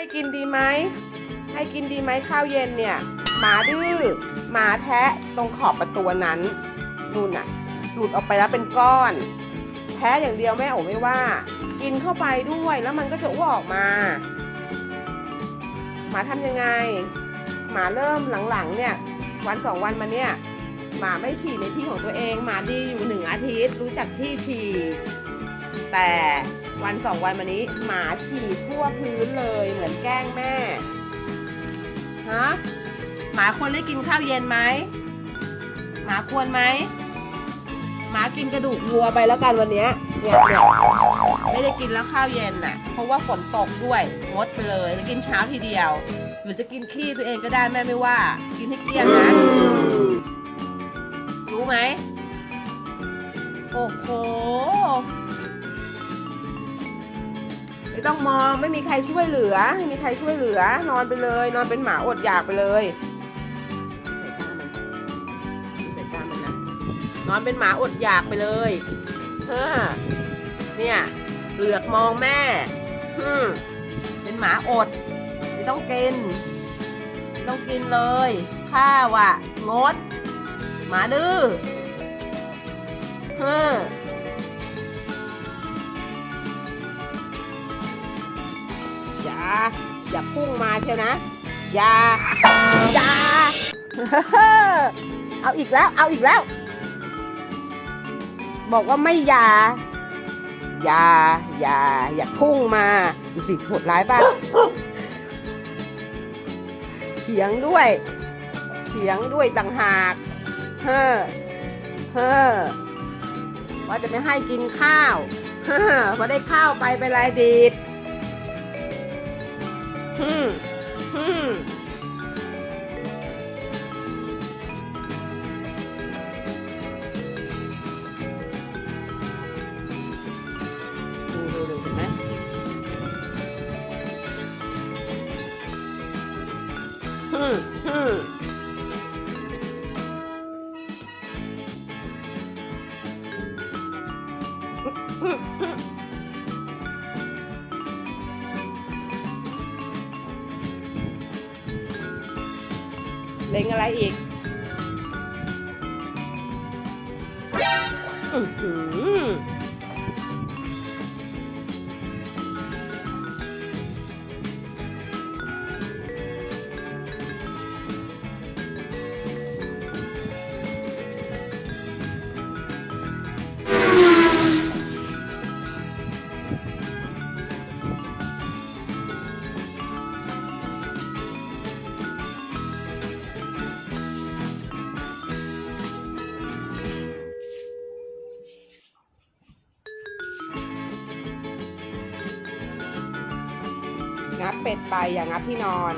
ให้กินดีไหม ให้กินดีไหมข้าวเย็นเนี่ย หมาดื้อ หมาแทะตรงขอบประตูนั้นนู่นน่ะ หลุดออกไปแล้วเป็นก้อน แท้อย่างเดียวแม่โอไม่ว่า กินเข้าไปด้วยแล้วมันก็จะอ้วกออกมา หมาทำยังไง หมาเริ่มหลังๆเนี่ย วันสองวันมาเนี่ย หมาไม่ฉี่ในที่ของตัวเอง หมาดีอยู่หนึ่งอาทิตย์ รู้จักที่ฉี่ แต่ วันสองวันมานี้หมาฉี่ทั่วพื้นเลยเหมือนแกล้งแม่ฮะหมาควรได้กินข้าวเย็นไหมหมาควรไหมหมากินกระดูกวัวไปแล้วกันวันนี้เนี่ยเนี่ยไม่ได้กินแล้วข้าวเย็นน่ะ เพราะว่าฝนตกด้วยงดไปเลยแล้วกินเช้าทีเดียว หรือจะกินขี้ตัวเองก็ได้แม่ไม่ว่า กินให้เกลี้ยงนะ รู้ไหมโอ้โห ไม่ต้องมองไม่มีใครช่วยเหลือไม่มีใครช่วยเหลือ นอนไปเลย นอนเป็นหมาอดอยากไปเลยใส่ตามันใส่ตามันนะนอนเป็นหมาอดอยากไปเลยเฮ้อเนี่ยเหลือกมองแม่ฮึมเป็นหมาอดไม่ต้องกินไม่ต้องกินเลยข้าวอะงด หมาดื้อเฮ้ออ อย่าพุ่งมาเชียวนะ อย่าอย่าเอาอีกแล้ว เอาอีกแล้ว บอกว่าไม่อย่าอย่าอย่าอย่าพุ่งมาดูสิโหดร้ายป่ะเถียงด้วยเถียงด้วยต่างหากเฮ้อเฮ้อว่าจะไม่ให้กินข้าวเฮ้อพอได้ข้าวไปเป็นไรดีด ฮึม เล็งอะไรอีกอือ งับเป็ดไปอย่างงับที่นอน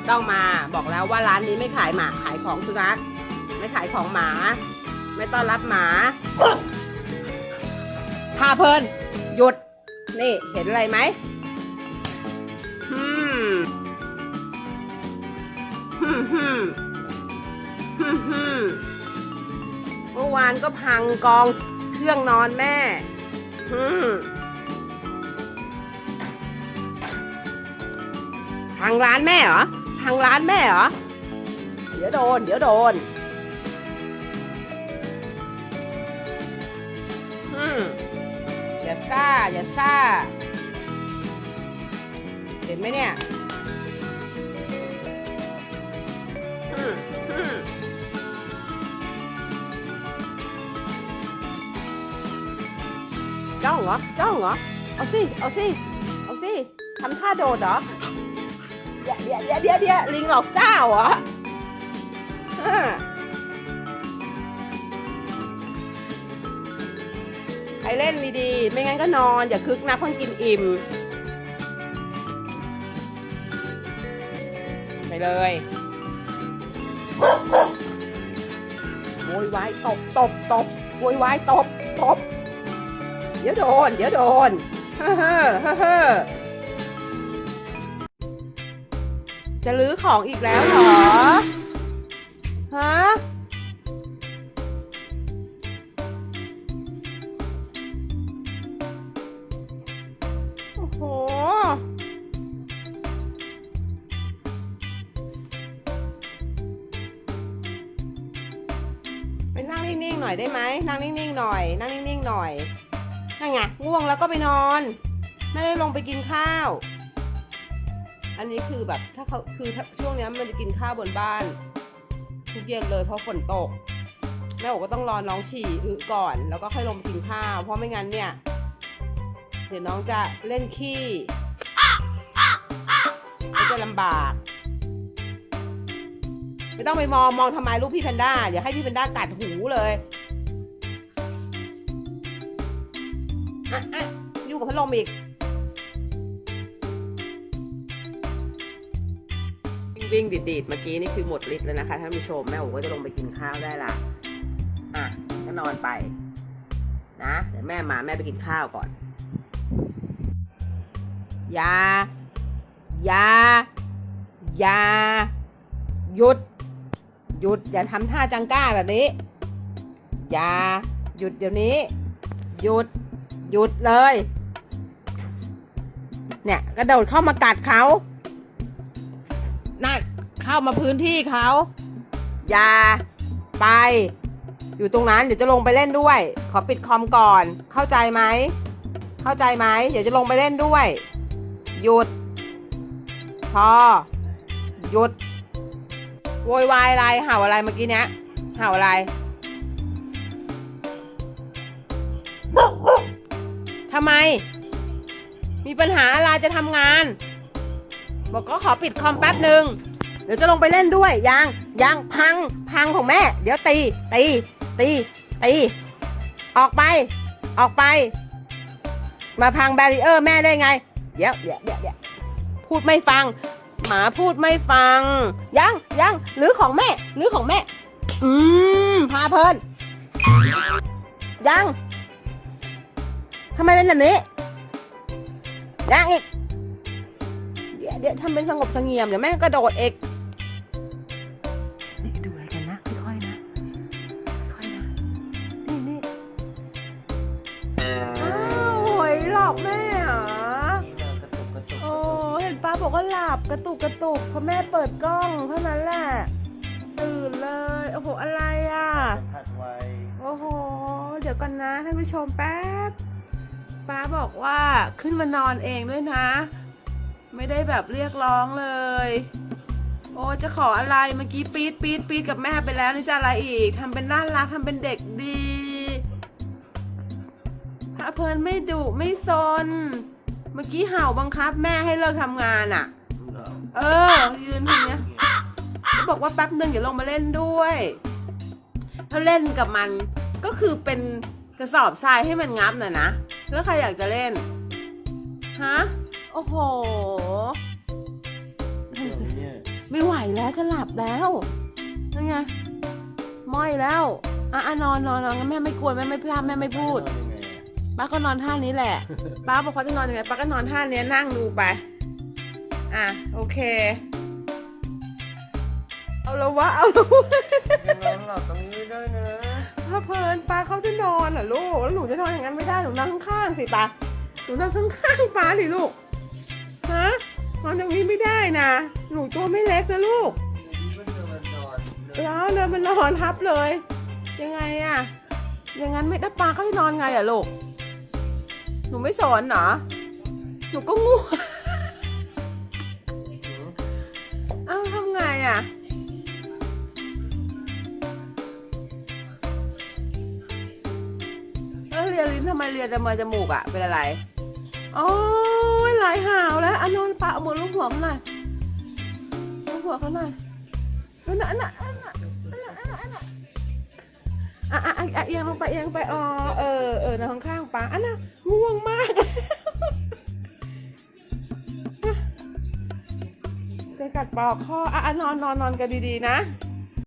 ไม่ต้องมาบอกแล้วว่าร้านนี้ไม่ขายหมาขายของสุนัขไม่ขายของหมา ไม่ต้อนรับหมาท่าเพลินหยุด นี่เห็นอะไรไหมฮึมฮึมฮึมฮึมฮึมเมื่อวานก็พังกองเครื่องนอนแม่ฮึมพังร้านแม่เหรอ ทางร้านแม่เหรอ เดี๋ยวโดน เดี๋ยวโดน อืมอย่าซ่า อย่าซ่า เห็นไหมเนี่ยอืมอืมจ้องเหรอ จ้องเหรอ เอาสิ เอาสิ เอาสิ ทำท่าโดดเหรอ เดี๋ยวเดี๋ยวเดี๋ยวเดี๋ยวเดี๋ยวลิงหลอกเจ้าเหรอฮะให้เล่นดีๆ ไม่งั้นก็นอน อย่าคึกนะเพิ่งกินอิ่ม ไปเลยโวยวายตบตบตบโวยวายตบตบเดี๋ยวโดน เดี๋ยวโดนเฮ้อเฮ้อเฮ้อ จะลื้อของอีกแล้วเหรอ ฮะ โอ้โห ไปนั่งนิ่งๆหน่อยได้ไหม นั่งนิ่งๆหน่อย นั่งนิ่งๆหน่อย นั่นไง ง่วงแล้วก็ไปนอน ไม่ได้ลงไปกินข้าว อันนี้คือแบบถ้าเขาคือช่วงนี้มันจะกินข้าวบนบ้าน ทุกเย็นเลยเพราะฝนตกแม่โอก็ต้องรอน้องฉี่อึก่อน แล้วก็ค่อยลงกินข้าว เพราะไม่งั้นเนี่ย เดี๋ยวน้องจะเล่นขี้ก็จะลำบาก ไม่ต้องไปมองมองทำไมลูกพี่แพนด้าเดี๋ยวให้พี่แพนด้ากัดหูเลยอะอะอยู่กับพัดลมอีก วิ่งดีดดีดเมื่อกี้นี่คือหมดฤทธิ์แล้วนะคะท่านผู้ชมแม่โอ๋ก็จะลงไปกินข้าวได้ละอะก็นอนไป นะเดี๋ยวแม่มาแม่ไปกินข้าวก่อนอยาอยาอยาหยุด หยุดอย่าทำท่าจังก้าแบบนี้อย่าหยุดเดี๋ยวนี้ หยุด หยุดเลย เนี่ยกระโดดเข้ามากัดเขา นั่นเข้ามาพื้นที่เขาอย่าไป อยู่ตรงนั้นเดี๋ยวจะลงไปเล่นด้วย ขอปิดคอมก่อน เข้าใจไหม เข้าใจไหมเดี๋ยวจะลงไปเล่นด้วย หยุด พอ หยุด โวยวายอะไรเห่าอะไรเมื่อกี้เนี้ยเห่าอะไรทำไม มีปัญหาอะไรจะทำงาน บอกก็ขอปิดคอมแป๊บหนึ่งเดี๋ยวจะลงไปเล่นด้วยยังยังพังพังของแม่ เดี๋ยวตีตีตีตีออกไป ออกไป มาพังแบรีเออร์แม่ได้ไง เดี๋ยวเดี๋ยวเดี๋ยวเดี๋ยวพูดไม่ฟัง หมาพูดไม่ฟัง ยังยังหรือของแม่หรือของแม่ อืมพาเพลินยังทำไมเป็นแบบนี้ยังอีก เดี๋ยวเดี๋ยวทำเป็นสงบเสงี่ยมเดี๋ยวแม่กระโดดเอกนี่ดูอะไรกันนะค่อยๆนะค่อยๆนะนี่นี่อ้าวโหยหลอกแม่เหรอโอ้เห็นป้าบอกว่าหลับกระตุกกระตุกพอแม่เปิดกล้องเท่านั้นแหละตื่นเลยโอ้โหอะไรอะผัดไวโอ้โหเดี๋ยวก่อนนะท่านผู้ชมแป๊บป้าบอกว่าขึ้นมานอนเองด้วยนะ ไม่ได้แบบเรียกร้องเลย โอ้จะขออะไรเมื่อกี้ปี๊ดปี๊ดปี๊ดกับแม่ไปแล้วนี่จะอะไรอีกทำเป็นน่ารักทำเป็นเด็กดีพระเพลินไม่ดุไม่ซน เมื่อกี้เห่าบังคับแม่ให้เลิกทำงานอะ เออ ยืนอย่างเงี้ยบอกว่าแป๊บหนึ่งเดี๋ยวลงมาเล่นด้วยถ้าเล่นกับมันก็คือเป็นกระสอบทรายให้มันงับน่ะนะ แล้วใครอยากจะเล่น ฮะ โอ้โห ไม่ไหวแล้วจะหลับแล้วนั่นไงม้อยแล้วอะอะนอนนอนนอนงั้นแม่ไม่กวนแม่ไม่พลาดแม่ไม่พูดนอนยังไงอะป้าก็นอนท่านี้แหละ ป้าบอกเขาจะนอนยังไงป้าก็นอนท่านี้นั่งดูไป อะโอเค เอาละวะเอาละวะยังนอนหลับตรงนี้ไม่ได้นะถ้าเพลินป้าเขาจะนอนเหรอลูกแล้วหนูจะนอนอย่างนั้นไม่ได้หนูนั่งข้างๆสิป้าหนูนั่งข้างๆป้าดิลูกฮะ นอนอย่างนี้ไม่ได้นะหนูตัวไม่เล็กนะลูกแล้วเดินมันนอนทับเลย ยังไงอะอย่างนั้นไม่ได้ปลาเขาจะนอนไงอะลูก หนูไม่สอนเหรอ หนูก็ง่วงเอ้าทำไงอะแล้วเรียนลิ้นทำไมเรียนแต่มือจมูกอะเป็นอะไร โอ้ยหลายหาวแล้วอันนอนปะเอามือลูบหัวเขาหน่อยลูบหัวเขาหน่อยนั่นน่ะนั่นน่ะนั่นน่ะนั่นน่ะนั่นน่ะอะอะอะอะเอียงลงไปเอียงไปอ๋อเออเออนอนข้างๆป้าอันน่ะง่วงมากจะกัดปอกคออะอะนอนนอนนอนกันดีๆนะน